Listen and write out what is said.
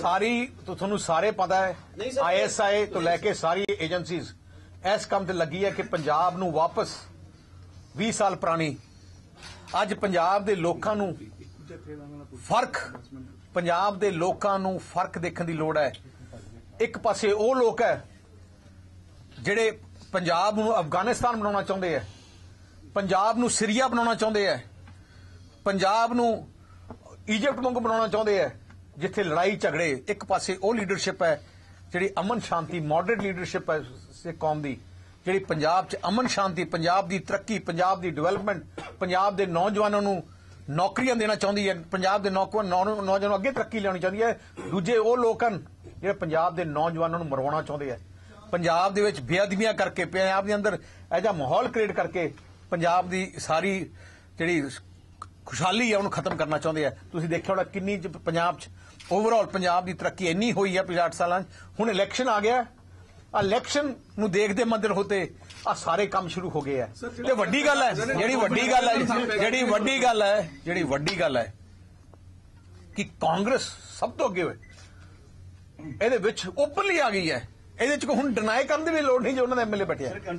ਸਾਰੀ ਤੁਹਾਨੂੰ ਸਾਰੇ ਪਤਾ ਹੈ ਆਈਐਸਆਈ ਤੋਂ ਲੈ ਕੇ ਸਾਰੀ ਏਜੰਸੀਜ਼ ਇਸ ਕੰਮ ਤੇ ਲੱਗੀ ਹੈ ਕਿ ਪੰਜਾਬ ਨੂੰ ਵਾਪਸ 20 ਸਾਲ ਪੁਰਾਣੀ ਅੱਜ ਪੰਜਾਬ ਦੇ ਲੋਕਾਂ ਨੂੰ ਫ਼ਰਕ ਪੰਜਾਬ ਦੇ ਲੋਕਾਂ ਨੂੰ ਫ਼ਰਕ ਦੇਖਣ ਦੀ ਲੋੜ ਹੈ। ਇੱਕ ਪਾਸੇ ਉਹ ਲੋਕ ਹੈ ਜਿਹੜੇ ਪੰਜਾਬ ਨੂੰ ਅਫਗਾਨਿਸਤਾਨ ਬਣਾਉਣਾ ਚਾਹੁੰਦੇ ਹੈ ਪੰਜਾਬ ਨੂੰ ਸੀਰੀਆ ਬਣਾਉਣਾ ਚਾਹੁੰਦੇ ਹੈ ਪੰਜਾਬ ਨੂੰ ਇਜੀਪਟ ਵਾਂਗੂ ਬਣਾਉਣਾ ਚਾਹੁੰਦੇ ਹੈ ਜਿੱਥੇ ਲੜਾਈ ਝਗੜੇ, ਇੱਕ ਪਾਸੇ ਉਹ ਲੀਡਰਸ਼ਿਪ ਹੈ, ਜਿਹੜੀ ਅਮਨ ਸ਼ਾਂਤੀ ਮਾਡਰਨ ਲੀਡਰਸ਼ਿਪ ਹੈ ਸੇ ਕੌਮ ਦੀ, ਜਿਹੜੀ ਪੰਜਾਬ 'ਚ ਅਮਨ ਸ਼ਾਂਤੀ, ਪੰਜਾਬ ਦੀ ਤਰੱਕੀ, ਪੰਜਾਬ ਦੀ ਡਿਵੈਲਪਮੈਂਟ ਪੰਜਾਬ ਦੇ ਨੌਜਵਾਨਾਂ ਨੂੰ ਨੌਕਰੀਆਂ ਦੇਣਾ ਚਾਹੁੰਦੀ ਹੈ, ਪੰਜਾਬ ਦੇ ਨੌਜਵਾਨ ਨੌਜਵਾਨਾਂ ਅੱਗੇ ਤਰੱਕੀ ਲਿਆਉਣੀ ਚਾਹੁੰਦੀ ਹੈ। ਦੂਜੇ ਉਹ ਲੋਕ ਹਨ ਜਿਹੜੇ ਪੰਜਾਬ ਦੇ ਨੌਜਵਾਨਾਂ ਨੂੰ ਮਰਵਾਉਣਾ ਚਾਹੁੰਦੇ ਹੈ। ਪੰਜਾਬ ਦੇ ਵਿੱਚ ਬੇਅਦਬੀਆਂ ਕਰਕੇ, ਪੰਜਾਬ ਦੇ ਅੰਦਰ ਇਹ ਜਿਹਾ ਮਾਹੌਲ ਕ੍ਰੀਏਟ ਕਰਕੇ, ਪੰਜਾਬ ਦੀ ਸਾਰੀ ਜਿਹੜੀ ਖੁਸ਼ਹਾਲੀ ਹੈ ਉਹਨੂੰ ਖਤਮ ਕਰਨਾ ਚਾਹੁੰਦੇ ਆ। ਤੁਸੀਂ ਦੇਖਿਆ ਹੋਣਾ ਕਿੰਨੀ ਪੰਜਾਬ 'ਚ ਓਵਰਆਲ ਪੰਜਾਬ ਦੀ ਤਰੱਕੀ ਇੰਨੀ ਹੋਈ ਹੈ ਪਿਛਲੇ 8 ਸਾਲਾਂ 'ਚ। ਹੁਣ ਇਲੈਕਸ਼ਨ ਆ ਗਿਆ। ਆ ਇਲੈਕਸ਼ਨ ਨੂੰ ਦੇਖਦੇ ਮੰਦਰ ਹੋਤੇ ਆ ਸਾਰੇ ਕੰਮ ਸ਼ੁਰੂ ਹੋ ਗਏ ਆ। ਤੇ ਵੱਡੀ ਗੱਲ ਹੈ ਜਿਹੜੀ ਵੱਡੀ ਗੱਲ ਹੈ ਜਿਹੜੀ ਵੱਡੀ ਗੱਲ ਹੈ ਜਿਹੜੀ ਵੱਡੀ ਗੱਲ ਹੈ ਕਿ ਕਾਂਗਰਸ ਸਭ ਤੋਂ ਅੱਗੇ ਹੋਏ। ਇਹਦੇ ਵਿੱਚ ਓਪਨਲੀ ਆ ਗਈ ਹੈ। ਇਹਦੇ ਚ ਕੋਈ ਹੁਣ ਡਿਨਾਈ ਕਰਨ ਦੀ ਵੀ ਲੋੜ ਨਹੀਂ ਜੋ ਉਹਨਾਂ ਦਾ ਐਮਐਲਏ ਬੈਠਿਆ। ਹੈ